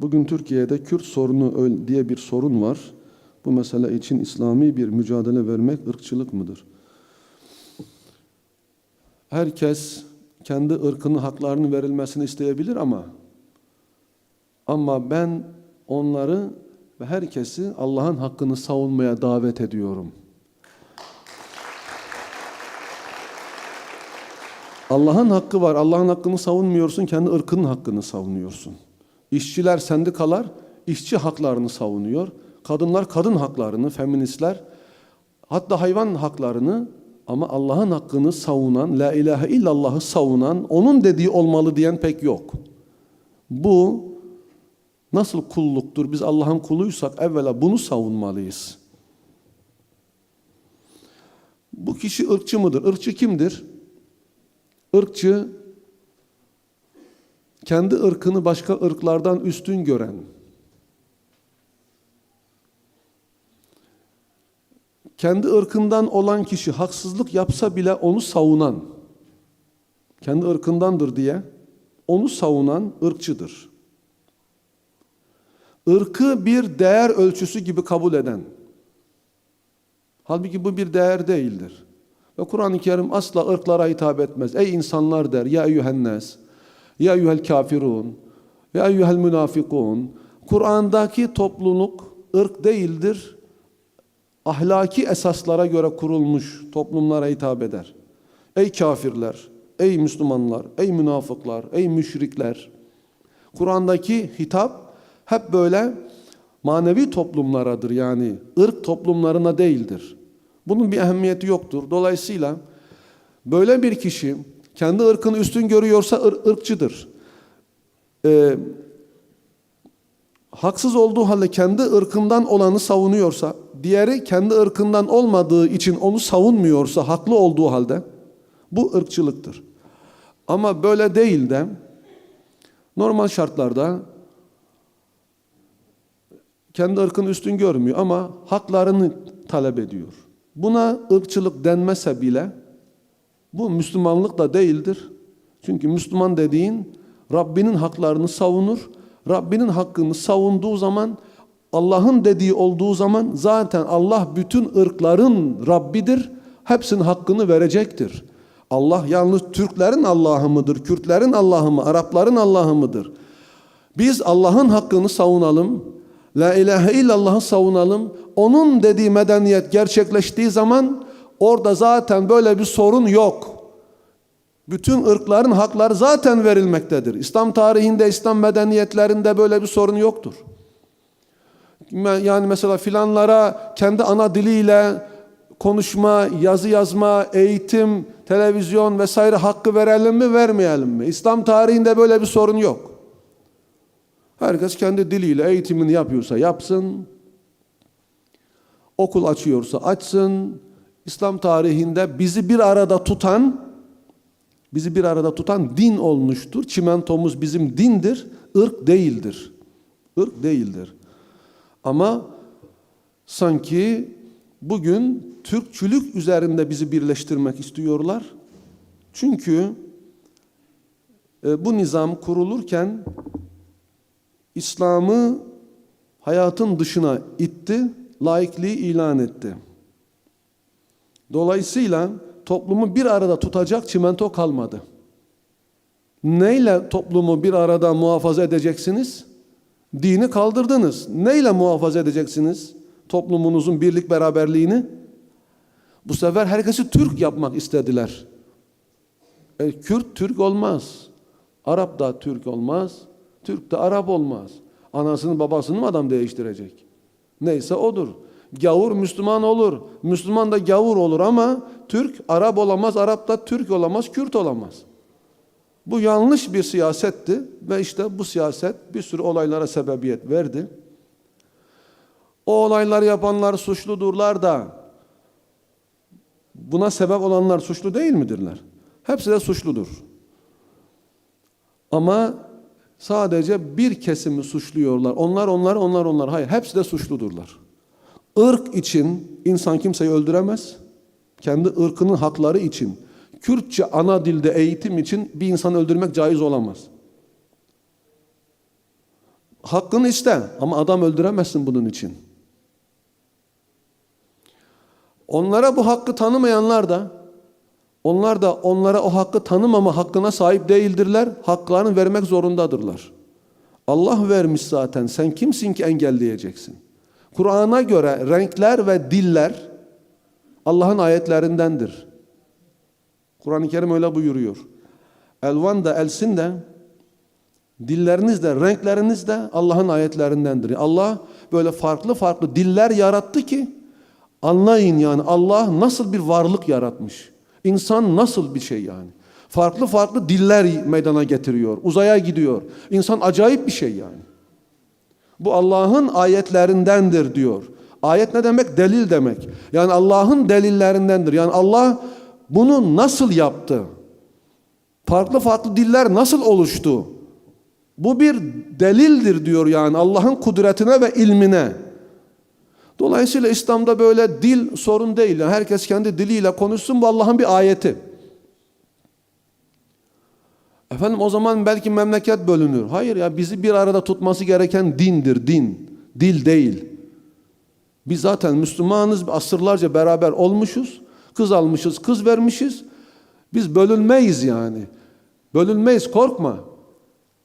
Bugün Türkiye'de Kürt sorunu diye bir sorun var. Bu mesele için İslami bir mücadele vermek ırkçılık mıdır? Herkes kendi ırkının haklarının verilmesini isteyebilir ama ama ben onları ve herkesi Allah'ın hakkını savunmaya davet ediyorum. Allah'ın hakkı var. Allah'ın hakkını savunmuyorsun, kendi ırkının hakkını savunuyorsun. İşçiler, sendikalar işçi haklarını savunuyor. Kadınlar kadın haklarını, feministler hatta hayvan haklarını ama Allah'ın hakkını savunan, la ilahe illallah'ı savunan, onun dediği olmalı diyen pek yok. Bu nasıl kulluktur? Biz Allah'ın kuluysak evvela bunu savunmalıyız. Bu kişi ırkçı mıdır? Irkçı kimdir? Irkçı kendi ırkını başka ırklardan üstün gören, kendi ırkından olan kişi haksızlık yapsa bile onu savunan, kendi ırkındandır diye onu savunan ırkçıdır. Irkı bir değer ölçüsü gibi kabul eden, halbuki bu bir değer değildir. Ve Kur'an-ı Kerim asla ırklara hitap etmez. Ey insanlar der, ya eyyühennes, ya eyyühel kafirun, ya eyyühel münafikun. Kur'an'daki topluluk ırk değildir, ahlaki esaslara göre kurulmuş toplumlara hitap eder. Ey kafirler, ey Müslümanlar, ey münafıklar, ey müşrikler. Kur'an'daki hitap hep böyle manevi toplumlaradır yani ırk toplumlarına değildir. Bunun bir ehemmiyeti yoktur. Dolayısıyla böyle bir kişi kendi ırkını üstün görüyorsa ır, ırkçıdır. Ee, haksız olduğu halde kendi ırkından olanı savunuyorsa, diğeri kendi ırkından olmadığı için onu savunmuyorsa, haklı olduğu halde bu ırkçılıktır. Ama böyle değil de normal şartlarda kendi ırkını üstün görmüyor ama haklarını talep ediyor. Buna ırkçılık denmese bile bu Müslümanlık da değildir. Çünkü Müslüman dediğin Rabbinin haklarını savunur. Rabbinin hakkını savunduğu zaman Allah'ın dediği olduğu zaman zaten Allah bütün ırkların Rabbidir. Hepsinin hakkını verecektir. Allah yalnız Türklerin Allah'ı mıdır? Kürtlerin Allah'ı mı? Arapların Allah'ı mıdır? Biz Allah'ın hakkını savunalım. La ilahe illallah'ı savunalım. Onun dediği medeniyet gerçekleştiği zaman orada zaten böyle bir sorun yok. Bütün ırkların hakları zaten verilmektedir. İslam tarihinde, İslam medeniyetlerinde böyle bir sorun yoktur. Yani mesela filanlara kendi ana diliyle konuşma, yazı yazma, eğitim, televizyon vesaire hakkı verelim mi, vermeyelim mi? İslam tarihinde böyle bir sorun yok. Herkes kendi diliyle eğitimini yapıyorsa yapsın. Okul açıyorsa açsın. İslam tarihinde bizi bir arada tutan, bizi bir arada tutan din olmuştur. Çimentomuz bizim dindir, ırk değildir. Irk değildir. Ama sanki bugün Türkçülük üzerinde bizi birleştirmek istiyorlar. Çünkü e, bu nizam kurulurken İslam'ı hayatın dışına itti, laikliği ilan etti. Dolayısıyla toplumu bir arada tutacak çimento kalmadı. Neyle toplumu bir arada muhafaza edeceksiniz? Dini kaldırdınız. Neyle muhafaza edeceksiniz toplumunuzun birlik beraberliğini? Bu sefer herkesi Türk yapmak istediler. E, Kürt Türk olmaz. Arap da Türk olmaz. Türk de Arap olmaz. Anasını babasını mı adam değiştirecek? Neyse odur. Gavur Müslüman olur. Müslüman da gavur olur ama Türk Arap olamaz, Arap da Türk olamaz, Kürt olamaz. Bu yanlış bir siyasetti ve işte bu siyaset bir sürü olaylara sebebiyet verdi. O olayları yapanlar suçludurlar da buna sebep olanlar suçlu değil midirler? Hepsi de suçludur. Ama sadece bir kesimi suçluyorlar. Onlar onlar onlar onlar. Hayır hepsi de suçludurlar. Irk için insan kimseyi öldüremez. Kendi ırkının hakları için, Kürtçe ana dilde eğitim için bir insanı öldürmek caiz olamaz. Hakkını iste ama adam öldüremezsin bunun için. Onlara bu hakkı tanımayanlar da onlar da onlara o hakkı tanımama hakkına sahip değildirler. Haklarını vermek zorundadırlar. Allah vermiş zaten. Sen kimsin ki engelleyeceksin? Kur'an'a göre renkler ve diller Allah'ın ayetlerindendir. Kur'an-ı Kerim öyle buyuruyor. Elvan da elsin de dilleriniz de renkleriniz de Allah'ın ayetlerindendir. Allah böyle farklı farklı diller yarattı ki anlayın yani Allah nasıl bir varlık yaratmış. İnsan nasıl bir şey yani. Farklı farklı diller meydana getiriyor. Uzaya gidiyor. İnsan acayip bir şey yani. Bu Allah'ın ayetlerindendir diyor. Ayet ne demek? Delil demek. Yani Allah'ın delillerindendir. Yani Allah bunu nasıl yaptı? Farklı farklı diller nasıl oluştu? Bu bir delildir diyor yani Allah'ın kudretine ve ilmine. Dolayısıyla İslam'da böyle dil sorun değil. Herkes kendi diliyle konuşsun bu Allah'ın bir ayeti. Efendim o zaman belki memleket bölünür. Hayır ya bizi bir arada tutması gereken dindir, din. Dil değil. Biz zaten Müslümanız, asırlarca beraber olmuşuz. Kız almışız, kız vermişiz. Biz bölünmeyiz yani. Bölünmeyiz, korkma.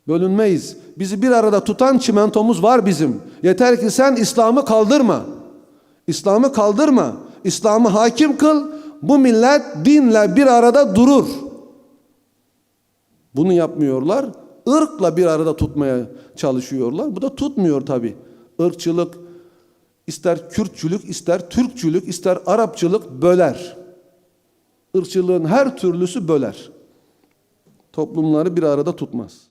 Bölünmeyiz. Bizi bir arada tutan çimentomuz var bizim. Yeter ki sen İslam'ı kaldırma. İslam'ı kaldırma. İslam'ı hakim kıl. Bu millet dinle bir arada durur. Bunu yapmıyorlar. Irkla bir arada tutmaya çalışıyorlar. Bu da tutmuyor tabi. Irkçılık, ister Kürtçülük, ister Türkçülük, ister Arapçılık böler. Irkçılığın her türlüsü böler. Toplumları bir arada tutmaz.